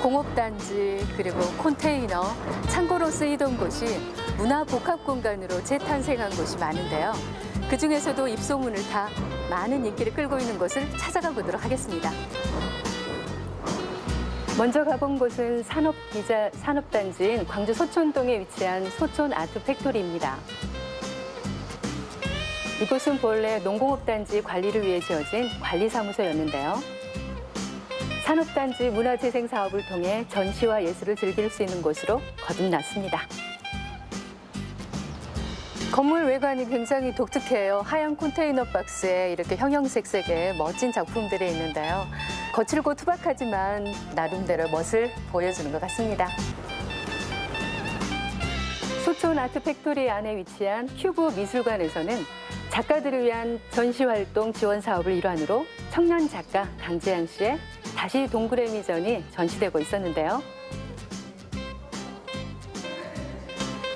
공업단지 그리고 컨테이너, 창고로 쓰이던 곳이 문화복합공간으로 재탄생한 곳이 많은데요. 그 중에서도 입소문을 타 많은 인기를 끌고 있는 곳을 찾아가 보도록 하겠습니다. 먼저 가본 곳은 산업기자 산업단지인 광주 소촌동에 위치한 소촌 아트 팩토리입니다. 이곳은 본래 농공업단지 관리를 위해 지어진 관리사무소였는데요. 산업단지 문화재생 사업을 통해 전시와 예술을 즐길 수 있는 곳으로 거듭났습니다. 건물 외관이 굉장히 독특해요. 하얀 컨테이너 박스에 이렇게 형형색색의 멋진 작품들이 있는데요. 거칠고 투박하지만 나름대로 멋을 보여주는 것 같습니다. 소촌 아트 팩토리 안에 위치한 큐브 미술관에서는 작가들을 위한 전시 활동 지원 사업을 일환으로 청년 작가 강지양 씨의 다시 동그라미전이 전시되고 있었는데요.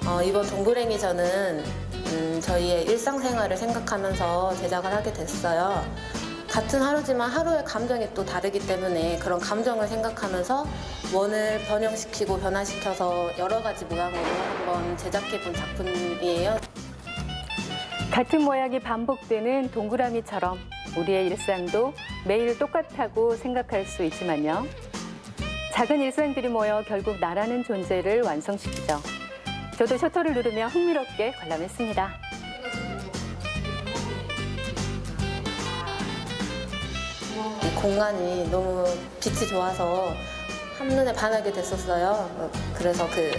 어, 이번 동그랭이전은 음, 저희의 일상생활을 생각하면서 제작을 하게 됐어요. 같은 하루지만 하루의 감정이 또 다르기 때문에 그런 감정을 생각하면서 원을 변형시키고 변화시켜서 여러 가지 모양으로 한번 제작해 본 작품이에요. 같은 모양이 반복되는 동그라미처럼 우리의 일상도 매일 똑같다고 생각할 수 있지만요. 작은 일상들이 모여 결국 나라는 존재를 완성시키죠. 저도 셔터를 누르며 흥미롭게 관람했습니다. 이 공간이 너무 빛이 좋아서 한눈에 반하게 됐었어요. 어, 그래서 그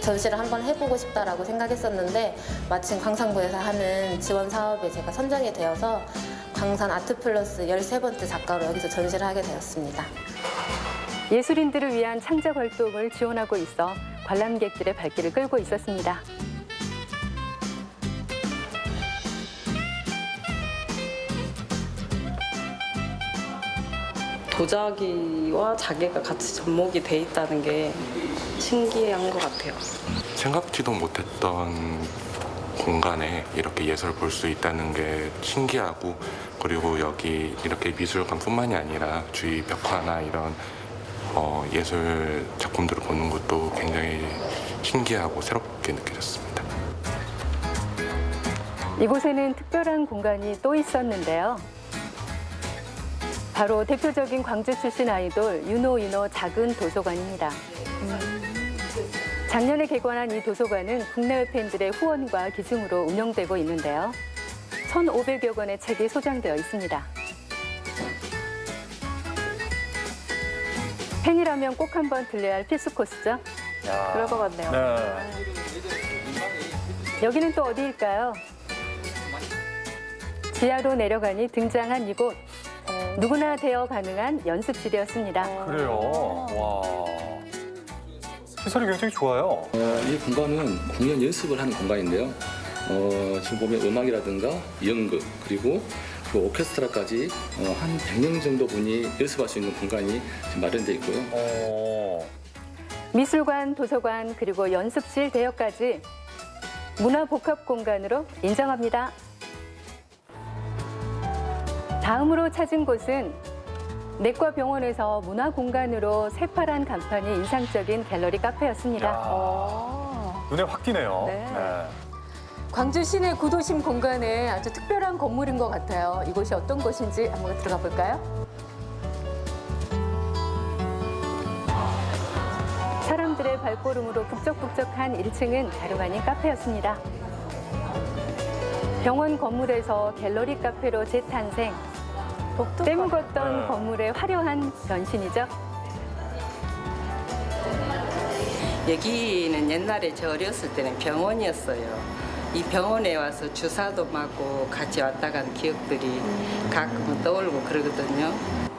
전시를 한번 해보고 싶다라고 생각했었는데 마침 광산구에서 하는 지원 사업에 제가 선정이 되어서 광산 아트 플러스 13번째 작가로 여기서 전시를 하게 되었습니다. 예술인들을 위한 창작 활동을 지원하고 있어 관람객들의 발길을 끌고 있었습니다. 도자기와 자개가 같이 접목이 돼 있다는 게 신기한 것 같아요. 생각지도 못했던 공간에 이렇게 예술을 볼수 있다는 게 신기하고 그리고 여기 이렇게 미술관뿐만이 아니라 주위 벽화나 이런 어, 예술 작품들을 보는 것도 굉장히 신기하고 새롭게 느껴졌습니다. 이곳에는 특별한 공간이 또 있었는데요. 바로 대표적인 광주 출신 아이돌 윤호 윤호 작은 도서관입니다. 작년에 개관한 이 도서관은 국내외 팬들의 후원과 기증으로 운영되고 있는데요. 1,500여 권의 책이 소장되어 있습니다. 팬이라면 꼭 한번 들려야 할 필수 코스죠. 야. 그럴 것 같네요. 네. 여기는 또 어디일까요? 지하로 내려가니 등장한 이곳. 누구나 대여 가능한 연습실이었습니다. 그래요. 와. 시설이 굉장히 좋아요. 어, 이 공간은 공연 연습을 하는 공간인데요. 어, 지금 보면 음악이라든가 연극 그리고 그 오케스트라까지 어, 한 100명 정도 분이 연습할 수 있는 공간이 지금 마련되어 있고요. 어. 미술관, 도서관, 그리고 연습실 대여까지 문화복합 공간으로 인정합니다. 다음으로 찾은 곳은 내과 병원에서 문화 공간으로 새파란 간판이 인상적인 갤러리 카페였습니다. 야. 눈에 확 띄네요. 네. 네. 광주 시내 구도심 공간에 아주 특별한 건물인 것 같아요. 이곳이 어떤 곳인지 한번 들어가 볼까요? 사람들의 발걸음으로 북적북적한 1층은 다름 아닌 카페였습니다. 병원 건물에서 갤러리 카페로 재탄생. 때묵었던 네. 건물의 화려한 변신이죠. 여기는 옛날에 저 어렸을 때는 병원이었어요. 이 병원에 와서 주사도 맞고 같이 왔다 간 기억들이 가끔은 떠올고 그러거든요.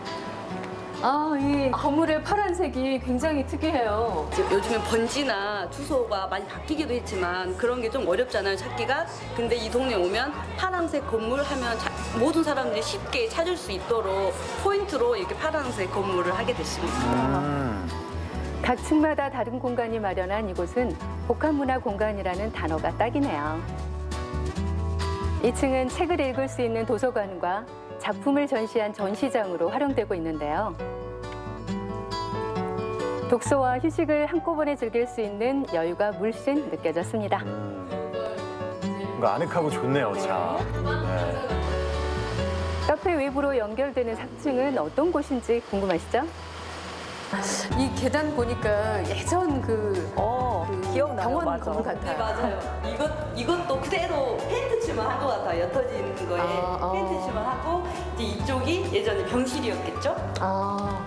아, 이 건물의 파란색이 굉장히 특이해요. 요즘엔 번지나 주소가 많이 바뀌기도 했지만 그런 게 좀 어렵잖아요 찾기가 근데 이 동네 오면 파란색 건물 하면 자- 모든 사람들이 쉽게 찾을 수 있도록 포인트로 이렇게 파란색 건물을 하게 됐습니다 음. 각 층마다 다른 공간이 마련한 이곳은 복합문화 공간이라는 단어가 딱이네요. 2층은 책을 읽을 수 있는 도서관과 작품을 전시한 전시장으로 활용되고 있는데요. 독서와 휴식을 한꺼번에 즐길 수 있는 여유가 물씬 느껴졌습니다. 음. 뭔가 아늑하고 좋네요, 참. 네. 카페 외부로 연결되는 3층은 어떤 곳인지 궁금하시죠? 이 계단 보니까 예전 그, 어, 그 기억나요. 병원 맞아. 건물 네, 같아요. 맞아요. 이것 이것도 그대로 페인트 칠만 한 것 같아요. 옅어지는 거에 아, 아. 페인트 칠만 하고 이제 이쪽이 예전에 병실이었겠죠? 아,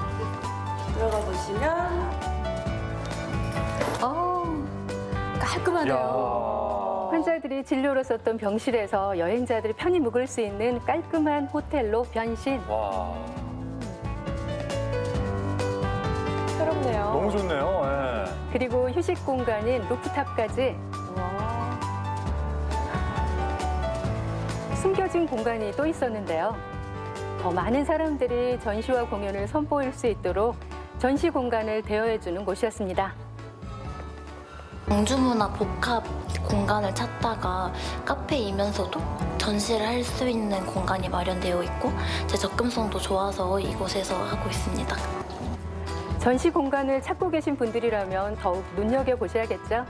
들어가 보시면 아 깔끔하네요. 야. 환자들이 진료로 썼던 병실에서 여행자들이 편히 묵을 수 있는 깔끔한 호텔로 변신. 와. 새롭네요. 너무 좋네요. 예. 그리고 휴식 공간인 루프탑까지 숨겨진 공간이 또 있었는데요. 더 많은 사람들이 전시와 공연을 선보일 수 있도록 전시 공간을 대여해주는 곳이었습니다. 공주문화 복합 공간을 찾다가 카페이면서도 전시를 할 수 있는 공간이 마련되어 있고 제 접근성도 좋아서 이곳에서 하고 있습니다. 전시 공간을 찾고 계신 분들이라면 더욱 눈여겨 보셔야겠죠?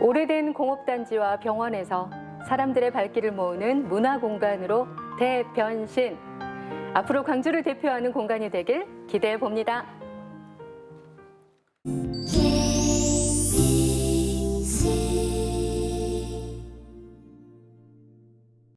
오래된 공업단지와 병원에서 사람들의 발길을 모으는 문화 공간으로 대변신. 앞으로 광주를 대표하는 공간이 되길 기대해 봅니다.